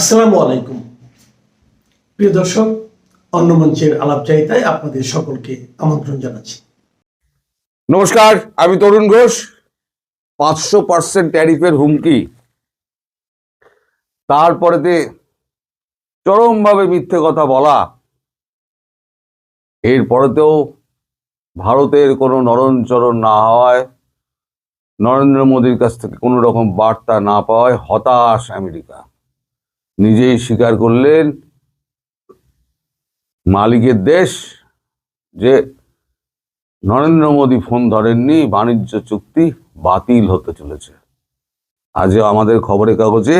আসসালামু আলাইকুম। প্রিয় দর্শক, অন্য মঞ্চের আলাপচারিতায় আপনাদের সকলকে আমন্ত্রণ জানাচ্ছি। নমস্কার, আমি তরুণ ঘোষ। পাঁচশো পার্সেন্ট ট্যারিফের হুমকি। তারপরেতে চরমভাবে মিথ্যে কথা বলা। এরপরেতেও ভারতের কোনো নরণচরণ না হওয়ায়, নরেন্দ্র মোদীর কাছ থেকে কোনো রকম বার্তা না পাওয়ায় হতাশ আমেরিকা। নিজেই স্বীকার করলেন মালিকের দেশ যে নরেন্দ্র মোদী ফোন ধরেননি, বাণিজ্য চুক্তি বাতিল হতে চলেছে। আজও আমাদের খবরের কাগজে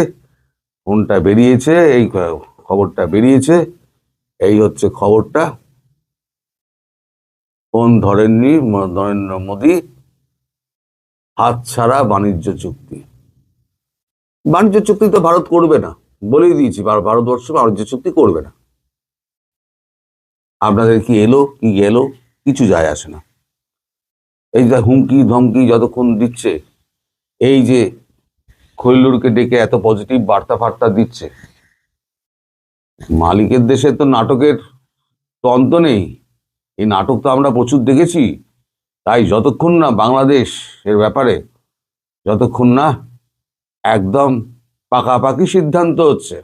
ফোনটা বেরিয়েছে, এই খবরটা বেরিয়েছে। এই হচ্ছে খবরটা। ফোন ধরেননি নরেন্দ্র মোদী। হাত ছাড়া বাণিজ্য চুক্তি। বাণিজ্য চুক্তি তো ভারত করবে না। বলেই দিয়েছি, ভার- ভারতবর্ষ বাণিজ্য চুক্তি করবে না। আপনাদের কি এলো, কি গেল, কিছু যায় আসে না। এই যে হুমকি, ধমকি যতক্ষণ দিচ্ছে, এই যে খৈল্লুরকে ডেকে এত পজিটিভ বার্তা ফার্তা দিচ্ছে, মালিকের দেশে তো নাটকের তো অন্ত নেই। এই নাটক তো আমরা প্রচুর দেখেছি। তাই যতক্ষণ না বাংলাদেশ এর ব্যাপারে, যতক্ষণ না একদম পাকাপাকি সিদ্ধান্ত হচ্ছে,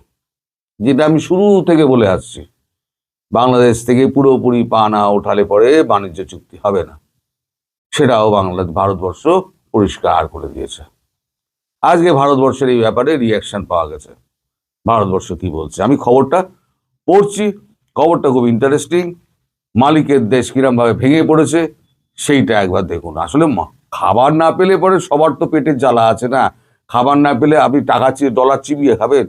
যেটা আমি শুরু থেকে বলে আসছি। বাংলাদেশ থেকে পুরোপুরি পা না ওঠালে পরে বাণিজ্য চুক্তি হবে না। সেটাও বাংলা ভারতবর্ষ পরিষ্কার করে দিয়েছে। আজকে ভারতবর্ষের এই ব্যাপারে রিয়াকশন পাওয়া গেছে। ভারতবর্ষ কি বলছে? আমি খবরটা পড়ছি, খবরটা খুব ইন্টারেস্টিং মালিকের দেশ কিরমভাবে ভেঙে পড়েছে, সেইটা একবার দেখুন। আসলে খাবার না পেলে পরে সবার তো পেটের জ্বালা আছে না। খাবার না পেলে আপনি টাকা ডলার চিবিয়ে খাবেন?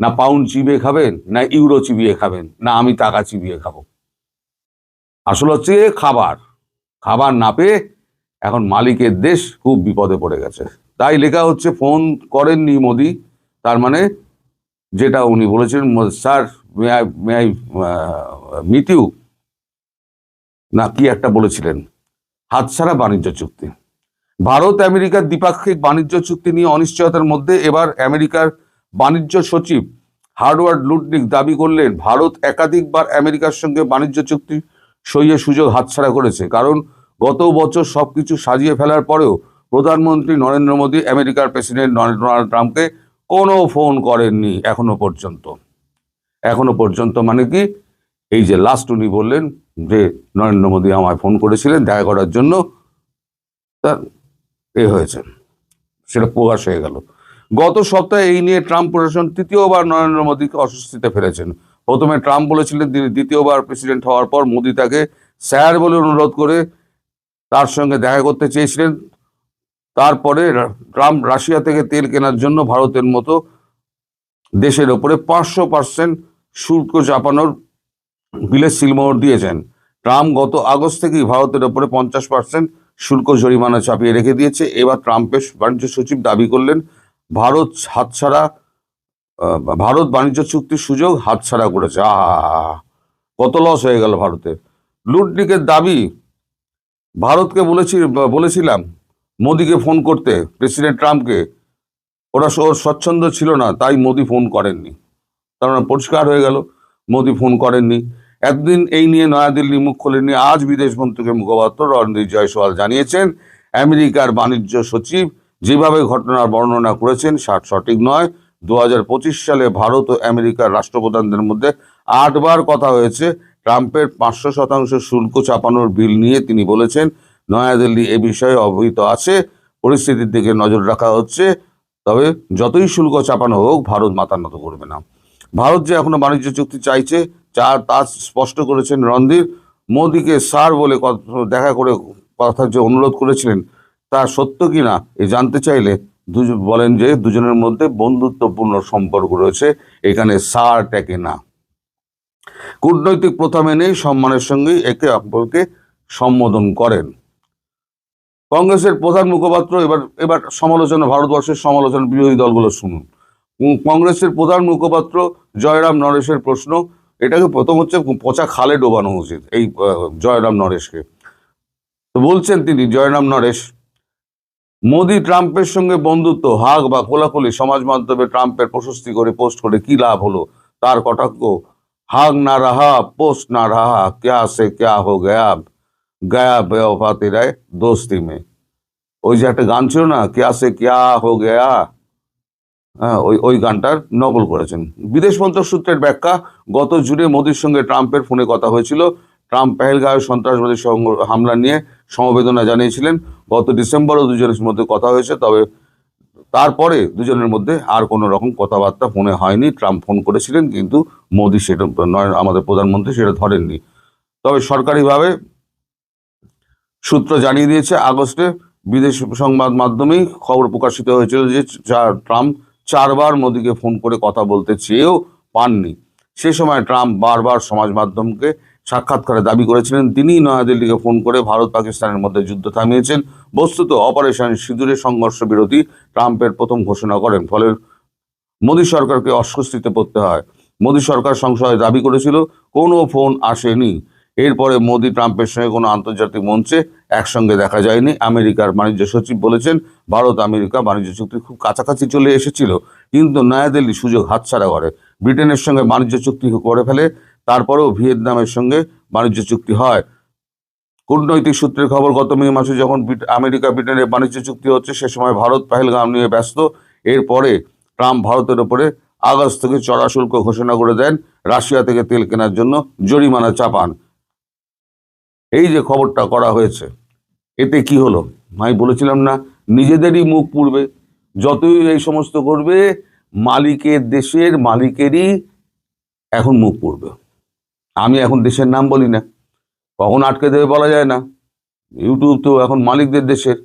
না পাউন্ড চিবিয়ে খাবেন? না ইউরো চিবিয়ে খাবেন? না আমি টাকা চিবিয়ে খাব। আসলে হচ্ছে খাবার। খাবার না পেয়ে এখন মালিকের দেশ খুব বিপদে পড়ে গেছে। তাই লেখা হচ্ছে, ফোন করেননি মোদি। তার মানে যেটা উনি বলেছেন, sir may I may I meet না, কি একটা বলেছিলেন? হাতছাড়া বাণিজ্য চুক্তি। ভারত, আমেরিকার দ্বিপাক্ষিক বাণিজ্য চুক্তি নিয়ে অনিশ্চয়তার মধ্যে এবার আমেরিকার বাণিজ্য সচিব হার্ডওয়ার্ড লুডনিক দাবি করলেন, ভারত একাধিকবার আমেরিকার সঙ্গে বাণিজ্য চুক্তি সইয়ে সুযোগ হাতছাড়া করেছে। কারণ গত বছর সব কিছু সাজিয়ে ফেলার পরেও প্রধানমন্ত্রী নরেন্দ্র মোদী আমেরিকার প্রেসিডেন্ট ডোনাল্ড ট্রাম্পকে কোনো ফোন করেননি এখনও পর্যন্ত। এখনও পর্যন্ত মানে কি? এই যে লাস্ট উনি বললেন যে নরেন্দ্র মোদী আমায় ফোন করেছিলেন, দেখা করার জন্য। তা এ হয়েছে। সেটা প্রকাশ হয়ে গেল। গত সপ্তাহে এই নিয়ে ট্রাম্প প্রশাসন তৃতীয়বার নরেন্দ্র মোদীকে অস্বস্তিতে ফেলেছেন। প্রথমে ট্রাম্প বলেছিলেন তিনি দ্বিতীয়বার প্রেসিডেন্ট হওয়ার পর মোদী তাকে স্যার বলে অনুরোধ করে তার সঙ্গে দেখা করতে চেয়েছিলেন। তারপরে ট্রাম্প রাশিয়া থেকে তেল কেনার জন্য ভারতের মতো দেশের ওপরে পাঁচশো পার্সেন্ট শুল্ক চাপানোর বিলের সিলমোহর দিয়েছেন। ট্রাম্প গত আগস্ট থেকেই ভারতের ওপরে পঞ্চাশ পার্সেন্ট শুল্ক জরিমানা চাপিয়ে রেখে দিয়েছে। এবার ট্রাম্পের বাণিজ্য সচিব দাবি করলেন, ভারত হাতছাড়া ভারত বাণিজ্য চুক্তির সুযোগ হাতছাড়া করেছে। আহা কত লস হয়ে গেল ভারতের। লুটনিকের দাবি, ভারতকে বলেছি, বলেছিলাম মোদিকে ফোন করতে প্রেসিডেন্ট ট্রাম্পকে। ওরা ওর স্বচ্ছন্দ ছিল না, তাই মোদি ফোন করেননি। তার মানে পরিষ্কার হয়ে গেল, মোদি ফোন করেননি। একদিন এই নিয়ে নয়াদিল্লি মুখ খোলেননি, আজ বিদেশ মন্ত্রকের মুখপাত্র রণদীপ জয়সওয়াল জানিয়েছেন, আমেরিকার বাণিজ্য সচিব যেভাবে ঘটনার বর্ণনা করেছেন ষাট সঠিক নয়। দু সালে ভারত ও আমেরিকার রাষ্ট্রপ্রধানদের মধ্যে আটবার কথা হয়েছে। ট্রাম্পের পাঁচশো শতাংশ শুল্ক চাপানোর বিল নিয়ে তিনি বলেছেন, নয়াদিল্লি এ বিষয়ে অবহিত আছে, পরিস্থিতির দিকে নজর রাখা হচ্ছে। তবে যতই শুল্ক চাপানো হোক, ভারত মাথা নত করবে না। ভারত যে এখনও বাণিজ্য চুক্তি চাইছে যা তা স্পষ্ট করেছেন রণধীর। মোদীকে স্যার বলে দেখা করে কথা যে অনুরোধ করেছিলেন, তা সত্য কিনা এ জানতে চাইলে বলেন যে দুজনের মধ্যে বন্ধুত্বপূর্ণ সম্পর্ক রয়েছে, এখানে স্যার ট্যাকে না। কূটনৈতিক প্রথা মেনে সম্মানের সঙ্গে একে অপরকে সম্বোধন করেন। কংগ্রেসের প্রধান মুখপাত্র, এবার এবার সমালোচনা, ভারতবর্ষের সমালোচনা বিরোধী দলগুলো শুনুন। কংগ্রেসের প্রধান মুখপাত্র জয়রাম নরেশের প্রশ্ন এটাকে প্রথম হচ্ছে পচা খালে ডোবানো উচিত, এই জয়রাম নরেশকে। তো বলছেন তিনি, জয়রাম নরেশ, মোদি ট্রাম্পের সঙ্গে বন্ধুত্ব, হাগ বা কোলাকুলি, সমাজ মাধ্যমে ট্রাম্পের প্রশস্তি করে পোস্ট করে কি লাভ হলো? তার কটাক্ষ, হাগ না রাহা, পোস্ট না রাহা, ক্যা সে ক্যা হো গয়া গয়া বেওফাতি রায় দোস্তি মে। ওই যে একটা গান ছিল না, ক্যা সে ক্যা হো গয়া ওই ওই গানটার নকল করেছেন। বিদেশ মন্ত্রক সূত্রের ব্যাখ্যা, গত জুনে মোদির সঙ্গে ট্রাম্পের ফোনে কথা হয়েছিল। ট্রাম্প পেহেলগাঁও সন্ত্রাসবাদী হামলা নিয়ে সমবেদনা জানিয়েছিলেন। গত ডিসেম্বরও দুজনের মধ্যে কথা হয়েছে, তবে তারপরে দুজনের মধ্যে আর কোনো রকম কথাবার্তা ফোনে হয়নি। ট্রাম্প ফোন করেছিলেন, কিন্তু মোদি সেটা নয়, আমাদের প্রধানমন্ত্রী সেটা ধরেননি। তবে সরকারিভাবে সূত্র জানিয়ে দিয়েছে, আগস্টে বিদেশ সংবাদ মাধ্যমেই খবর প্রকাশিত হয়েছিল যে ট্রাম্প চারবার মোদিকে ফোন করে কথা বলতে চেয়েও পাননি। সে সময় ট্রাম্প বারবার সমাজ মাধ্যমকে সাক্ষাৎকারে দাবি করেছিলেন। তিনি নয়াদিল্লিকে ফোন করে ভারত পাকিস্তানের মধ্যে যুদ্ধ থামিয়েছেন। বস্তুত অপারেশন সিঁদুরে সংঘর্ষ বিরতি ট্রাম্পের প্রথম ঘোষণা করেন, ফলে মোদী সরকারকে অস্বস্তিতে পড়তে হয়। মোদী সরকার সংসদে দাবি করেছিল, কোনো ফোন আসেনি। এরপরে মোদী ট্রাম্পের সঙ্গে কোনো আন্তর্জাতিক মঞ্চে একসঙ্গে দেখা যায়নি। আমেরিকার বাণিজ্য সচিব বলেছেন, ভারত আমেরিকা বাণিজ্য চুক্তি খুব কাছাকাছি চলে এসেছিল, কিন্তু নয়াদিল্লি সুযোগ হাতছাড়া করে। ব্রিটেনের সঙ্গে বাণিজ্য চুক্তি করে ফেলে, তারপরেও ভিয়েতনামের সঙ্গে বাণিজ্য চুক্তি হয়। কূটনৈতিক সূত্রের খবর, গত মে মাসে যখন আমেরিকা ব্রিটেনের বাণিজ্য চুক্তি হচ্ছে, সে সময় ভারত পেহেলগাম নিয়ে ব্যস্ত। এরপরে ট্রাম্প ভারতের ওপরে আগস্ট থেকে চড়া শুল্ক ঘোষণা করে দেন। রাশিয়া থেকে তেল কেনার জন্য জরিমানা চাপান। এই যে খবরটা করা হয়েছে, এতে কি হলো? আমি বলেছিলাম না, নিজেদেরই মুখ পুড়বে। যতই এই সমস্ত করবে, মালিকের দেশের মালিকেরই এখন মুখ পুড়বে। আমি এখন দেশের নাম বলি না। কখন আটকে দেবে বলা যায় না। ইউটিউব তো এখন মালিকদের দেশের।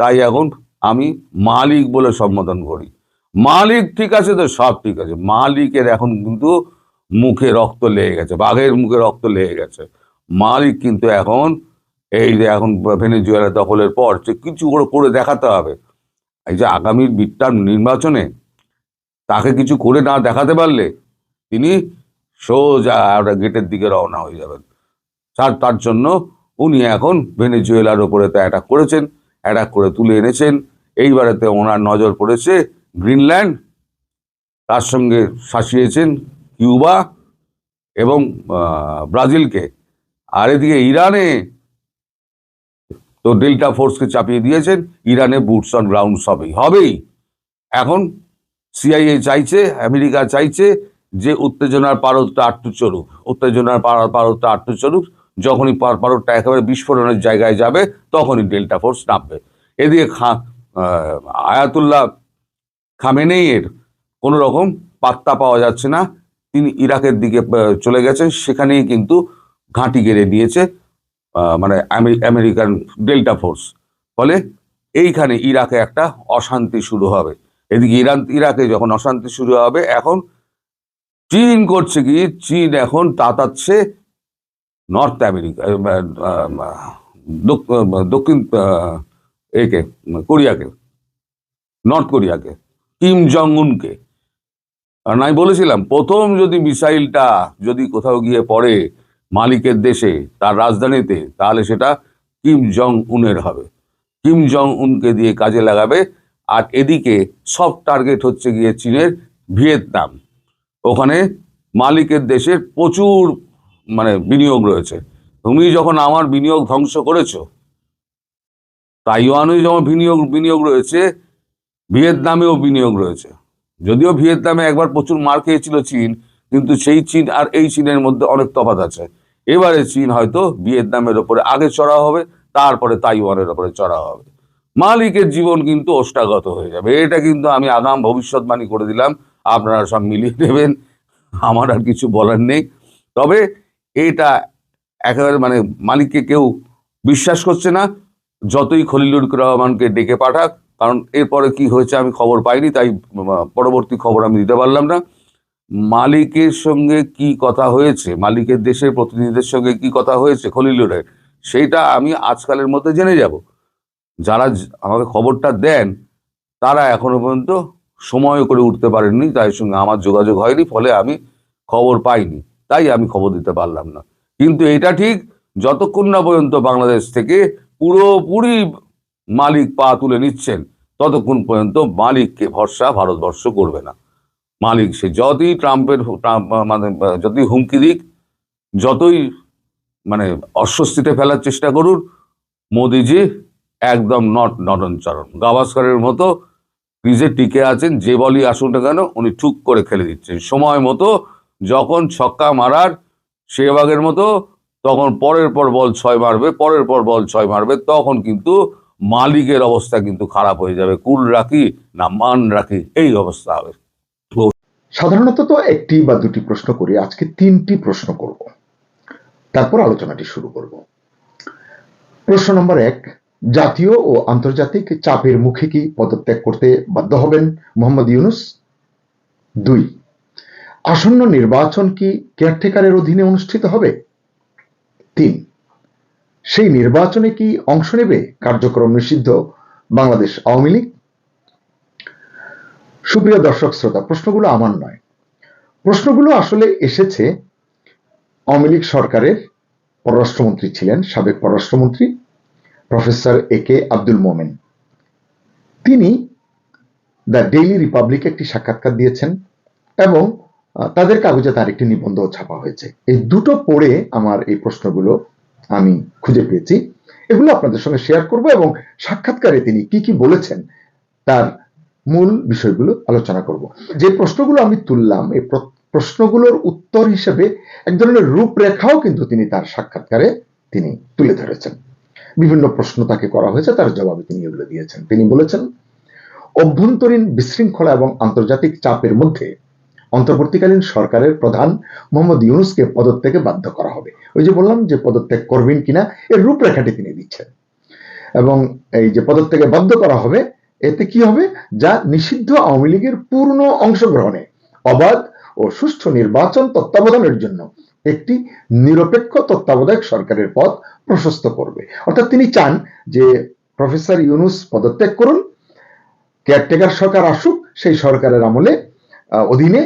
তাই এখন আমি মালিক বলে সম্বোধন করি। মালিক ঠিক আছে তো? সব ঠিক আছে। মালিকের এখন কিন্তু মুখে রক্ত লেগে গেছে, বাঘের মুখে রক্ত লেগে গেছে। মালিক কিন্তু এখন, এই যে এখন ভেনেজুয়েলা দখলের পর যে কিছু করে করে দেখাতে হবে। এই যে আগামী মিডটার্ম নির্বাচনে তাকে কিছু করে না দেখাতে পারলে তিনি সোজা একটা গেটের দিকে রওনা হয়ে যাবেন। তার তার জন্য উনি এখন ভেনেজুয়েলার ওপরে তো অ্যাটাক করেছেন অ্যাটাক করে তুলে এনেছেন। এইবারেতে ওনার নজর পড়েছে গ্রিনল্যান্ড, তার সঙ্গে শাসিয়েছেন কিউবা এবং ব্রাজিলকে। আর এদিকে ইরানে তো ডেল্টা ফোর্সকে চাপিয়ে দিয়েছেন, ইরানে বুটস অন গ্রাউন্ড সবই। হবেই। এখন সিআইএ চাইছে, আমেরিকা চাইছে যে উত্তেজনার পারদটা আটটু চলুক, উত্তেজনার পার- পারদটা আটটু চলুক, যখনই পার- পারদটা একেবারে বিস্ফোরণের জায়গায় যাবে, তখনই ডেল্টা ফোর্স নামবে। এদিকে খা আয়াতুল্লাহ খামেনেইয়ের কোনো রকম পাত্তা পাওয়া যাচ্ছে না। তিনি ইরাকের দিকে চলে গেছেন, সেখানেই কিন্তু ঘাঁটি গেড়ে দিয়েছে মানে আমেরি- আমেরিকান ডেল্টা ফোর্স। ফলে এইখানে ইরাকে একটা অশান্তি শুরু হবে। এদিকে ইরান, ইরাকে যখন অশান্তি শুরু হবে, এখন চীন করছে কি, চীন এখন তাতাচ্ছে নর্থ আমেরিকা দক্ষিণ একে, কোরিয়াকে, নর্থ কোরিয়াকে, কিম জং উনকে আর আমি বলেছিলাম, প্রথম যদি মিসাইলটা যদি কোথাও গিয়ে পড়ে মালিকের দেশে, তার রাজধানীতে, তাহলে সেটা কিম জং উনের হবে। কিম জং উনকে দিয়ে কাজে লাগাবে। আর এদিকে সব টার্গেট হচ্ছে গিয়ে চীনের ভিয়েতনাম। ওখানে মালিকের দেশের প্রচুর মানে বিনিয়োগ রয়েছে। তুমি যখন আমার বিনিয়োগ ধ্বংস করেছ তাইওয়ানে যেমন বিনিয়োগ বিনিয়োগ রয়েছে, ভিয়েতনামেও বিনিয়োগ রয়েছে। যদিও ভিয়েতনামে একবার প্রচুর মার খেয়েছিল চীন, কিন্তু সেই চীন আর এই চীনের মধ্যে অনেক তফাৎ আছে। এবারে চীন হয়তো ভিয়েতনামের ওপরে আগে চড়া হবে, তারপরে তাইওয়ানের ওপরে চড়া হবে। মালিকের জীবন কিন্তু ওষ্ঠাগত হয়ে যাবে। এটা কিন্তু আমি আগাম ভবিষ্যৎবাণী করে দিলাম। আপনারা সব মিলিয়ে নেবেন। আমার আর কিছু বলার নেই। তবে এটা একেবারে মানে মালিককে কেউ বিশ্বাস করছে না। যতই খলিলুর রহমানকে ডেকে পাঠাক, কারণ এরপরে কি হয়েছে আমি খবর পাইনি, তাই পরবর্তী খবর আমি দিতে পারলাম না। মালিকের সঙ্গে কি কথা হয়েছে? মালিকের দেশের প্রতিনিধিদের সঙ্গে কি কথা হয়েছে? খলিলুরের সেইটা আমি আজকালের মধ্যে জেনে যাব। যারা আমাকে খবরটা দেন, তারা এখনও পর্যন্ত সময় করে উঠতে পারেননি, তাই সঙ্গে আমার যোগাযোগ হয়নি, ফলে আমি খবর পাইনি। তাই আমি খবর দিতে পারলাম না। কিন্তু এটা ঠিক যতক্ষণ না পর্যন্ত বাংলাদেশ থেকে পুরোপুরি মালিক পা তুলে নিচ্ছেন, ততক্ষণ পর্যন্ত মালিককে ভরসা ভারতবর্ষ করবে না। মালিক সে যতই ট্রাম্পের ট্রাম্প মানে যতই হুমকি দিক, যতই মানে অস্বস্তিতে ফেলার চেষ্টা করুন মোদিজি একদম নট নটনচরণ গাভাস্করের মতো ক্রিজে টিকে আছেন, যে বলই আসুন না কেন, উনি ঠুক করে খেলে দিচ্ছেন। সময় মতো যখন ছক্কা মারার সেবাগের মতো, তখন পরের পর বল ছয় মারবে, পরের পর বল ছয় মারবে, তখন কিন্তু মালিকের অবস্থা কিন্তু খারাপ হয়ে যাবে। কুল রাখি না মান রাখি, এই অবস্থা হবে। সাধারণত তো একটি বা দুটি প্রশ্ন করি, আজকে তিনটি প্রশ্ন করব। তারপর আলোচনাটি শুরু করব। প্রশ্ন নম্বর এক, জাতীয় ও আন্তর্জাতিক চাপের মুখে কি পদত্যাগ করতে বাধ্য হবেন মোহাম্মদ ইউনুস? দুই, আসন্ন নির্বাচন কি কেয়ারটেকারের অধীনে অনুষ্ঠিত হবে? তিন, সেই নির্বাচনে কি অংশ নেবে কার্যক্রম নিষিদ্ধ বাংলাদেশ আওয়ামী লীগ? সুপ্রিয় দর্শক শ্রোতা, প্রশ্নগুলো আমার নয়। প্রশ্নগুলো আসলে এসেছে লীগ সরকারের পররাষ্ট্রমন্ত্রী ছিলেন, সাবেক পররাষ্ট্রমন্ত্রী প্রফেসর এ কে আব্দুল মোমেন। তিনি দ্য ডেইলি রিপাবলিক একটি সাক্ষাৎকার দিয়েছেন এবং তাদের কাগজে তার একটি নিবন্ধ ছাপা হয়েছে। এই দুটো পড়ে আমার এই প্রশ্নগুলো আমি খুঁজে পেয়েছি। এগুলো আপনাদের সঙ্গে শেয়ার করব এবং সাক্ষাৎকারে তিনি কি কি বলেছেন তার মূল বিষয়গুলো আলোচনা করব। যে প্রশ্নগুলো আমি তুললাম, এই প্রশ্নগুলোর উত্তর হিসেবে এক ধরনের রূপরেখাও কিন্তু তিনি তার সাক্ষাৎকারে তিনি তুলে ধরেছেন। বিভিন্ন প্রশ্ন তাকে করা হয়েছে, তার জবাবে তিনি এগুলো দিয়েছেন। তিনি বলেছেন, অভ্যন্তরীণ বিশৃঙ্খলা এবং আন্তর্জাতিক চাপের মধ্যে অন্তর্বর্তীকালীন সরকারের প্রধান মোহাম্মদ ইউনুসকে পদত্যাগে বাধ্য করা হবে। ওই যে বললাম যে পদত্যাগ করবেন কিনা, এর রূপরেখাটি তিনি দিচ্ছেন। এবং এই যে পদত্যাগে বাধ্য করা হবে এতে কি হবে? যা নিষিদ্ধ আওয়ামী লীগের পূর্ণ অংশগ্রহণে অবাধ ও সুষ্ঠু নির্বাচন তত্ত্বাবধানের জন্য একটি নিরপেক্ষ তত্ত্বাবধায়ক সরকারের পথ প্রশস্ত করবে। অর্থাৎ তিনি চান যে প্রফেসর ইউনুস পদত্যাগ করুন, কেয়ারটেকার সরকার আসুক, সেই সরকারের আমলে অধীনে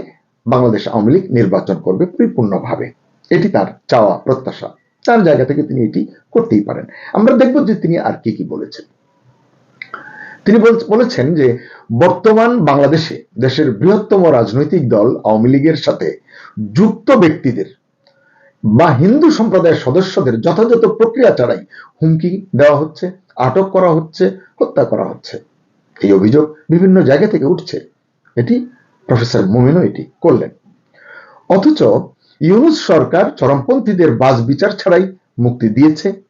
বাংলাদেশ আওয়ামী লীগ নির্বাচন করবে পরিপূর্ণভাবে। এটি তার চাওয়া প্রত্যাশা। তার জায়গা থেকে তিনি এটি করতেই পারেন। আমরা দেখব যে তিনি আর কি কি বলেছেন। তিনি বলেছেন যে বর্তমান বাংলাদেশে দেশের বৃহত্তম রাজনৈতিক দল আওয়ামী লীগের সাথে যুক্ত ব্যক্তিদের বা হিন্দু সম্প্রদায়ের সদস্যদের যথাযথ প্রক্রিয়া ছাড়াই হুমকি দেওয়া হচ্ছে, আটক করা হচ্ছে, হত্যা করা হচ্ছে। এই অভিযোগ বিভিন্ন জায়গা থেকে উঠছে। এটি প্রফেসর মোমেনও এটি করলেন। অথচ ইউনুস সরকার চরমপন্থীদের বাস বিচার ছাড়াই মুক্তি দিয়েছে।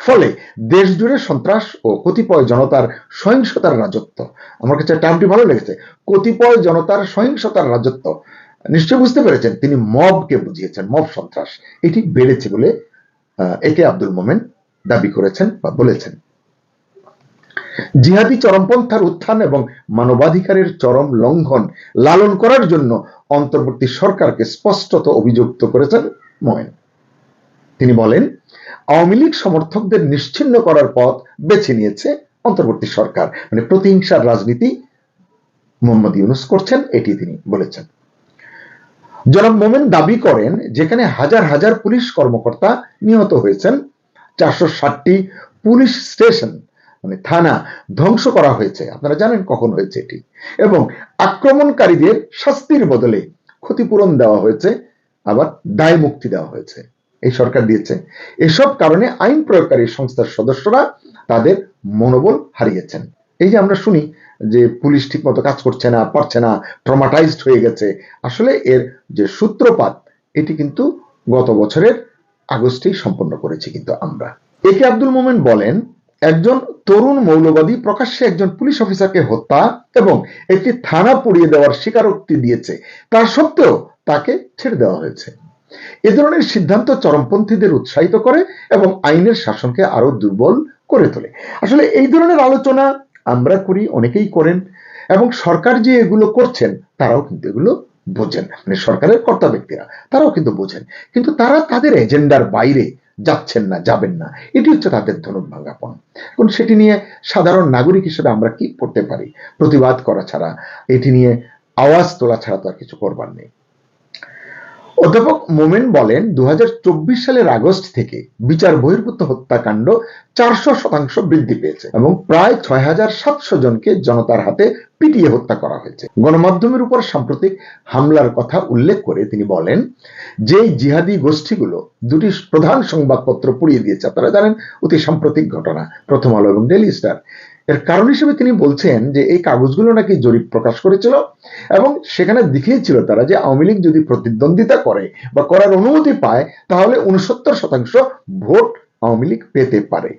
ফলে দেশ জুড়ে সন্ত্রাস ও কতিপয় জনতার সহিংসতার রাজত্ব। আমার কাছে টার্মটি ভালো লেগেছে। কতিপয় জনতার সহিংসতার রাজত্ব। নিশ্চয় বুঝতে পেরেছেন তিনি মবকে বুঝিয়েছেন মব সন্ত্রাস। এটি বেড়েছে বলে আহ, এ কে আব্দুল মোমেন দাবি করেছেন বা বলেছেন। জিহাদি চরমপন্থার উত্থান এবং মানবাধিকারের চরম লঙ্ঘন লালন করার জন্য অন্তর্বর্তী সরকারকে স্পষ্টত অভিযুক্ত করেছেন মোয়েন তিনি বলেন, আওয়ামী লীগ সমর্থকদের নিশ্চিহ্ন করার পথ বেছে নিয়েছে অন্তর্বর্তী সরকার। মানে প্রতিহিংসার রাজনীতি মোহাম্মদ ইউনুস করছেন, এটি তিনি বলেছেন। জনাব মোমেন দাবি করেন, যেখানে হাজার হাজার পুলিশ কর্মকর্তা নিহত হয়েছেন, চারশো ষাটটি পুলিশ স্টেশন মানে থানা, ধ্বংস করা হয়েছে। আপনারা জানেন কখন হয়েছে এটি। এবং আক্রমণকারীদের শাস্তির বদলে ক্ষতিপূরণ দেওয়া হয়েছে, আবার দায় মুক্তি দেওয়া হয়েছে। এই সরকার দিয়েছে। এসব কারণে আইন প্রয়োগকারী সংস্থার সদস্যরা তাদের মনোবল হারিয়েছেন। এই যে আমরা শুনি যে পুলিশ ঠিকমতো কাজ করছে না, পারছে না ট্রমাটাইজড হয়ে গেছে, আসলে এর যে সূত্রপাত, এটি কিন্তু গত বছরের আগস্টেই সম্পন্ন করেছি কিন্তু আমরা। একে আব্দুল মোমেন বলেন, একজন তরুণ মৌলবাদী প্রকাশ্যে একজন পুলিশ অফিসারকে হত্যা এবং একটি থানা পুড়িয়ে দেওয়ার স্বীকারোক্তি দিয়েছে, তার সত্ত্বেও তাকে ছেড়ে দেওয়া হয়েছে। এ ধরনের সিদ্ধান্ত চরমপন্থীদের উৎসাহিত করে এবং আইনের শাসনকে আরও দুর্বল করে তোলে। আসলে এই ধরনের আলোচনা আমরা করি, অনেকেই করেন এবং সরকার যে এগুলো করছেন, তারাও কিন্তু এগুলো বোঝেন। মানে সরকারের কর্তা ব্যক্তিরা, তারাও কিন্তু বোঝেন। কিন্তু তারা তাদের এজেন্ডার বাইরে যাচ্ছেন না, যাবেন না। এটি হচ্ছে তাদের ধনুক ভাঙ্গাপন এখন সেটি নিয়ে সাধারণ নাগরিক হিসেবে আমরা কি করতে পারি? প্রতিবাদ করা ছাড়া, এটি নিয়ে আওয়াজ তোলা ছাড়া তো আর কিছু করবার নেই। অধ্যাপক মোমেন বলেন দু হাজার চব্বিশ সালের আগস্ট থেকে বিচার বহির্ভূত হত্যাকাণ্ড চারশো শতাংশ বৃদ্ধি পেয়েছে এবং প্রায় ছয় হাজার সাতশো জনকে জনতার হাতে পিটিয়ে হত্যা করা হয়েছে। গণমাধ্যমের উপর সাম্প্রতিক হামলার কথা উল্লেখ করে তিনি বলেন যে জিহাদি গোষ্ঠীগুলো দুটি প্রধান সংবাদপত্র পুড়িয়ে দিয়েছে, আপনারা জানেন, অতি সাম্প্রতিক ঘটনা, প্রথম আলো এবং ডেলি স্টার। এর কারণ হিসেবে তিনি বলছেন যে এই কাগজগুলো নাকি জরিপ প্রকাশ করেছিল এবং সেখানে দেখিয়েছিল তারা যে আওয়ামী লীগ যদি প্রতিদ্বন্দ্বিতা করে বা করার অনুমতি পায়, তাহলে উনসত্তর শতাংশ ভোট আওয়ামী লীগ পেতে পারে।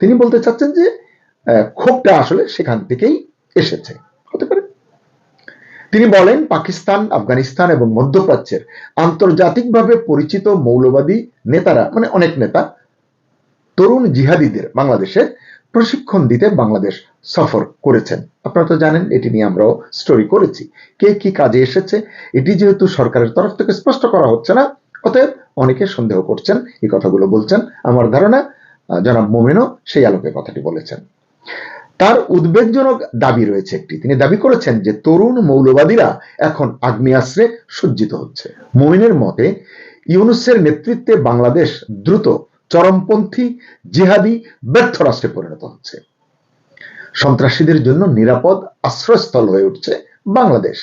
তিনি বলতে চাচ্ছেন যে ক্ষোভটা আসলে সেখান থেকেই এসেছে। হতে পারে। তিনি বলেন, পাকিস্তান, আফগানিস্তান এবং মধ্যপ্রাচ্যের আন্তর্জাতিকভাবে পরিচিত মৌলবাদী নেতারা মানে অনেক নেতা, তরুণ জিহাদিদের বাংলাদেশে প্রশিক্ষণ দিতে বাংলাদেশ সফর করেছেন। আপনারা তো জানেন, এটি নিয়ে আমরাও স্টোরি করেছি। কে কি কাজে এসেছে, এটি যেহেতু সরকারের তরফ থেকে স্পষ্ট করা হচ্ছে না, অতএব অনেকে সন্দেহ করছেন, এই কথাগুলো বলছেন। আমার ধারণা জনাব মোমেনও সেই আলোকে কথাটি বলেছেন। তার উদ্বেগজনক দাবি রয়েছে একটি। তিনি দাবি করেছেন যে, তরুণ মৌলবাদীরা এখন আগ্নেয়াস্ত্রে সজ্জিত হচ্ছে। মোমিনের মতে, ইউনুসের নেতৃত্বে বাংলাদেশ দ্রুত চরমপন্থী জিহাদি ব্যর্থ রাষ্ট্রে পরিণত হচ্ছে। সন্ত্রাসীদের জন্য নিরাপদ আশ্রয়স্থল হয়ে উঠছে বাংলাদেশ।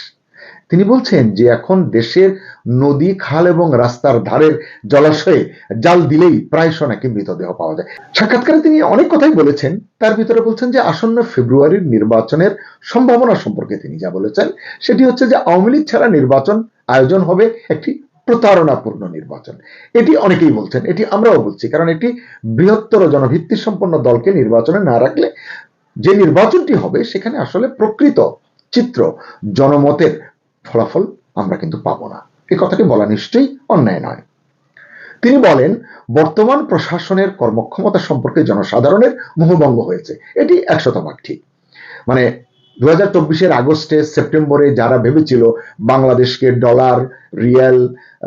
তিনি বলছেন যে এখন দেশের নদী, খাল এবং রাস্তার ধারের জলাশয়ে জাল দিলেই প্রায়শ নাকি মৃতদেহ পাওয়া যায়। সাক্ষাৎকারে তিনি অনেক কথাই বলেছেন। তার ভিতরে বলছেন যে আসন্ন ফেব্রুয়ারির নির্বাচনের সম্ভাবনা সম্পর্কে তিনি যা বলেছেন, সেটি হচ্ছে যে আওয়ামী লীগ ছাড়া নির্বাচন আয়োজন হবে একটি প্রতারণাপূর্ণ নির্বাচন। এটি অনেকেই বলছেন, এটি আমরাও বলছি, কারণ এটি বৃহত্তর জনভিত্তি সম্পন্ন দলকে নির্বাচনে না রাখলে যে নির্বাচনটি হবে, সেখানে আসলে প্রকৃত চিত্র, জনমতের ফলাফল আমরা কিন্তু পাবো না। এই কথাটি বলা নিশ্চয়ই অন্যায় নয়। তিনি বলেন, বর্তমান প্রশাসনের কর্মক্ষমতা সম্পর্কে জনসাধারণের মোহভঙ্গ হয়েছে। এটি একশত ভাগ ঠিক। মানে দু চব্বিশের আগস্টে, সেপ্টেম্বরে যারা ভেবেছিল বাংলাদেশকে ডলার, রিয়াল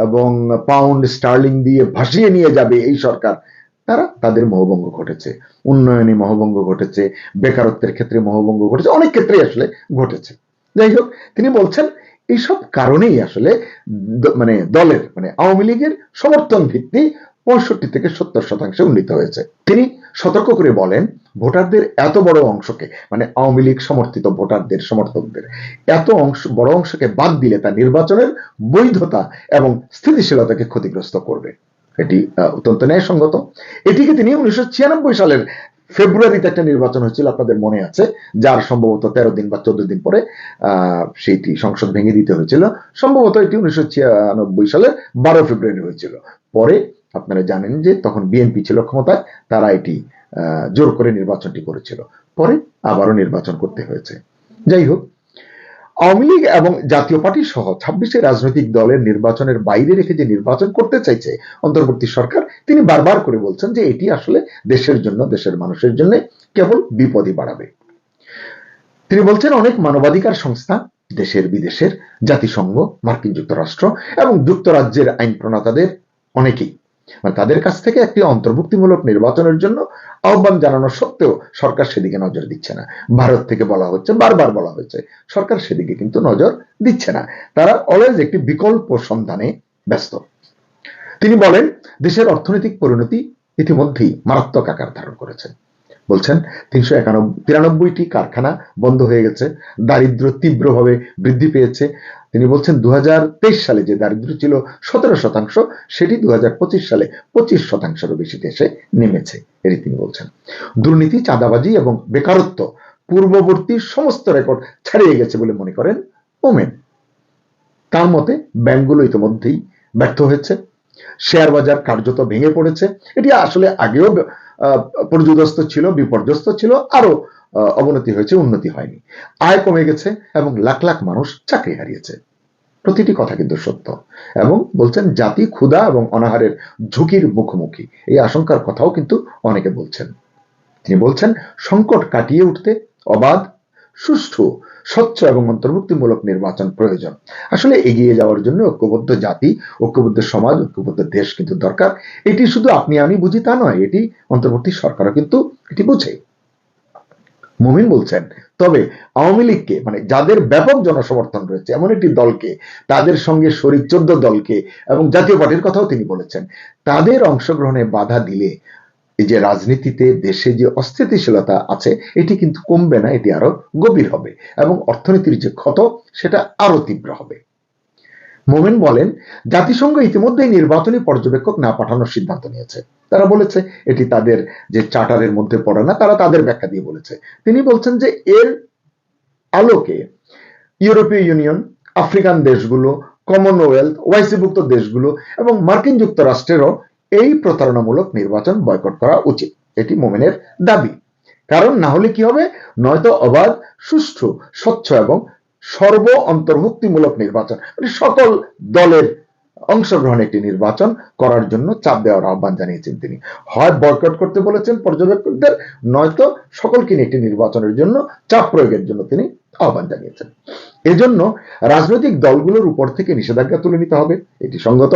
এবং পাউন্ড, স্টার্লিং দিয়ে ভাসিয়ে নিয়ে যাবে এই সরকার, তারা তাদের মোহভঙ্গ ঘটেছে। উন্নয়নে মোহভঙ্গ ঘটেছে, বেকারত্বের ক্ষেত্রে মোহভঙ্গ ঘটেছে, অনেক ক্ষেত্রেই আসলে ঘটেছে। যাই হোক, তিনি বলছেন এইসব কারণেই আসলে মানে দলের মানে আওয়ামী লীগের সমর্থন ভিত্তি পঁয়ষট্টি থেকে সত্তর শতাংশে উন্নীত হয়েছে। তিনি সতর্ক করে বলেন, ভোটারদের এত বড় অংশকে মানে আওয়ামী লীগ সমর্থিত ভোটারদের, সমর্থকদের, এত অংশ, বড় অংশকে বাদ দিলে তা নির্বাচনের বৈধতা এবং স্থিতিশীলতাকে ক্ষতিগ্রস্ত করবে। এটি অত্যন্ত ন্যায়সঙ্গত। এটিকে তিনি উনিশশো ছিয়ানব্বই সালের ফেব্রুয়ারিতে একটা নির্বাচন হয়েছিল, আপনাদের মনে আছে, যার সম্ভবত তেরো দিন বা চোদ্দ দিন পরে সেইটি সংসদ ভেঙে দিতে হয়েছিল। সম্ভবত এটি উনিশশো ছিয়ানব্বই সালের বারো ফেব্রুয়ারি হয়েছিল। পরে আপনারা জানেন যে তখন বিএনপি ছিল ক্ষমতায়, তারা এটি জোর করে নির্বাচনটি করেছিল। পরে আবারও নির্বাচন করতে হয়েছে। যাই হোক, আওয়ামী লীগ এবং জাতীয় পার্টি সহ ছাব্বিশে রাজনৈতিক দলের নির্বাচনের বাইরে রেখে যে নির্বাচন করতে চাইছে অন্তর্বর্তী সরকার, তিনি বারবার করে বলছেন যে এটি আসলে দেশের জন্য, দেশের মানুষের জন্য কেবল বিপদই বাড়াবে। তিনি বলছেন, অনেক মানবাধিকার সংস্থা, দেশের বিদেশের, জাতিসংঘ, মার্কিন যুক্তরাষ্ট্র এবং যুক্তরাজ্যের আইন প্রণেতাদের, অনেকেই মানে তাদের কাছ থেকে একটি অন্তর্ভুক্তিমূলক নির্বাচনের জন্য আহ্বান জানানো সত্ত্বেও সরকার সেদিকে নজর দিচ্ছে না। ভারত থেকে বলা হচ্ছে, বারবার বলা হয়েছে, সরকার সেদিকে কিন্তু নজর দিচ্ছে না। তারা অলওয়েজ একটি বিকল্প সন্ধানে ব্যস্ত। তিনি বলেন, দেশের অর্থনৈতিক পরিণতি ইতিমধ্যেই মারাত্মক আকার ধারণ করেছে। বলছেন, তিনশো একানব্বই, তিরানব্বইটি কারখানা বন্ধ হয়ে গেছে দারিদ্র তীব্রভাবে বৃদ্ধি পেয়েছে তিনি বলছেন দু হাজার তেইশ সালে যে দারিদ্র ছিল সতেরো শতাংশ, সেটি দু হাজার পঁচিশ সালে পঁচিশ শতাংশেরও বেশি দেশে নেমেছে, এটি তিনি বলছেন। দুর্নীতি, চাঁদাবাজি এবং বেকারত্ব পূর্ববর্তী সমস্ত রেকর্ড ছাড়িয়ে গেছে বলে মনে করেন ওমেন। তার মতে, ব্যাংকগুলো ইতিমধ্যেই ব্যর্থ হয়েছে শেয়ার বাজার কার্যত ভেঙে পড়েছে। এটি আসলে আগেও পর্যদস্ত ছিল, বিপর্যস্ত ছিল, আরও অবনতি হয়েছে, উন্নতি হয়নি। আয় কমে গেছে এবং লাখ লাখ মানুষ চাকরি হারিয়েছে। প্রতিটি কথা কিন্তু সত্য। এবং বলছেন, জাতি, ক্ষুধা এবং অনাহারের ঝুঁকির মুখোমুখি। এই আশঙ্কার কথাও কিন্তু অনেকে বলছেন। তিনি বলছেন, সংকট কাটিয়ে উঠতে অবাধ সুষ্ঠু, স্বচ্ছ এবং অন্তর্ভুক্তিমূলক নির্বাচন প্রয়োজন। আসলে এগিয়ে যাওয়ার জন্য ঐক্যবদ্ধ জাতি, ঐক্যবদ্ধ সমাজ, ঐক্যবদ্ধ দেশ কিন্তু দরকার। এটি শুধু আপনি, আমি বুঝি তা নয়, এটি অন্তর্বর্তী সরকারও কিন্তু এটি বুঝে। মুমিন বলছেন, তবে আওয়ামী লীগকে মানে যাদের ব্যাপক জনসমর্থন রয়েছে, এমন একটি দলকে, তাদের সঙ্গে শরিক চোদ্দ দলকে এবং জাতীয় পার্টির কথাও তিনি বলেছেন, তাদের অংশগ্রহণে বাধা দিলে এই যে রাজনীতিতে দেশে যে অস্থিতিশীলতা আছে, এটি কিন্তু কমবে না, এটি আরও গভীর হবে এবং অর্থনীতির যে ক্ষত, সেটা আরও তীব্র হবে। মোমেন বলেন, জাতিসংঘ ইতিমধ্যেই নির্বাচনী পর্যবেক্ষক না পাঠানোর সিদ্ধান্ত নিয়েছে। তারা বলেছে, এটি তাদের যে চার্টারের মধ্যে পড়ে না, তারা তাদের ব্যাখ্যা দিয়ে বলেছে। তিনি বলছেন যে এর আলোকে ইউরোপীয় ইউনিয়ন, আফ্রিকান দেশগুলো, কমনওয়েলথ, ওয়াইসিভুক্ত দেশগুলো এবং মার্কিন যুক্তরাষ্ট্রেরও এই প্রতারণামূলক নির্বাচন বয়কট করা উচিত। এটি মোমেনের দাবি। কারণ না হলে কি হবে? নয়তো অবাধ, সুষ্ঠু, স্বচ্ছ এবং সর্ব অন্তর্ভুক্তিমূলক নির্বাচন। মানে সকল দলের অংশগ্রহণ একটি নির্বাচন করার জন্য চাপ দেওয়ার আহ্বান জানিয়েছেন তিনি। হয় বয়কট করতে বলেছেন পর্যবেক্ষকদের, নয়তো সকলকে নিয়ে একটি নির্বাচনের জন্য চাপ প্রয়োগের জন্য তিনি আহ্বান জানিয়েছেন। এজন্য রাজনৈতিক দলগুলোর উপর থেকে নিষেধাজ্ঞা তুলে নিতে হবে, এটি সঙ্গত।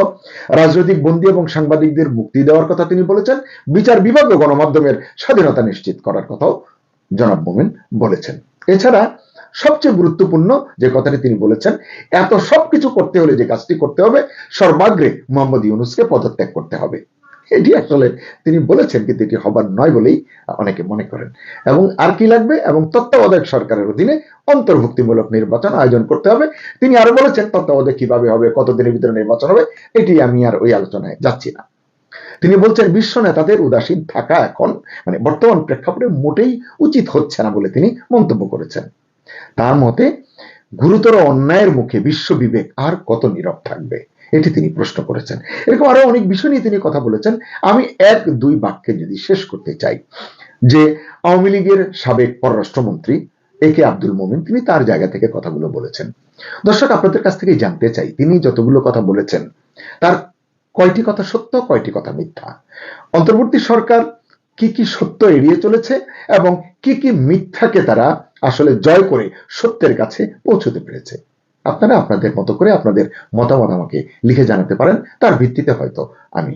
রাজনৈতিক বন্দী এবং সাংবাদিকদের মুক্তি দেওয়ার কথা তিনি বলেছেন, বিচার বিভাগ ও গণমাধ্যমের স্বাধীনতা নিশ্চিত করার কথাও জনাব মোমেন বলেছেন। এছাড়া সবচেয়ে গুরুত্বপূর্ণ যে কথাটি তিনি বলেছেন, এত সবকিছু করতে হলে যে কাজটি করতে হবে, সর্বাগ্রে মোহাম্মদ ইউনুসকে পদত্যাগ করতে হবে। এটি আসলে তিনি বলেছেন কিন্তু এটি হবার নয় বলেই অনেকে মনে করেন। এবং আর কি লাগবে? এবং তত্ত্বাবধায়ক সরকারের অধীনে অন্তর্ভুক্তিমূলক নির্বাচন আয়োজন করতে হবে। তিনি আরও বলেছেন, তত্ত্বাবধায়ক কীভাবে হবে, কতদিনের ভিতরে নির্বাচন হবে, এটি আমি আর ওই আলোচনায় যাচ্ছি না। তিনি বলছেন, বিশ্ব নেতাদের উদাসীন থাকা এখন মানে বর্তমান প্রেক্ষাপটে মোটেই উচিত হচ্ছে না বলে তিনি মন্তব্য করেছেন। তার মতে, গুরুতর অন্যায়ের মুখে বিশ্ব বিবেক আর কত নীরব থাকবে? এটি তিনি প্রশ্ন করেছেন। এরকম আরও অনেক বিষয় নিয়ে তিনি কথা বলেছেন। আমি এক দুই বাক্যে যদি শেষ করতে চাই, যে আওয়ামী লীগের সাবেক পররাষ্ট্রমন্ত্রী এ কে আব্দুল মোমিন, তিনি তার জায়গা থেকে কথাগুলো বলেছেন। দর্শক, আপনাদের কাছ থেকে জানতে চাই, তিনি যতগুলো কথা বলেছেন, তার কয়টি কথা সত্য, কয়টি কথা মিথ্যা? অন্তর্বর্তী সরকার কি কি সত্য এড়িয়ে চলেছে এবং কি কি মিথ্যাকে তারা আসলে জয় করে সত্যের কাছে পৌঁছতে পেরেছে? আপনারা আপনাদের মতো করে আপনাদের মতামত আমাকে লিখে জানাতে পারেন তার ভিত্তিতে হয়তো আমি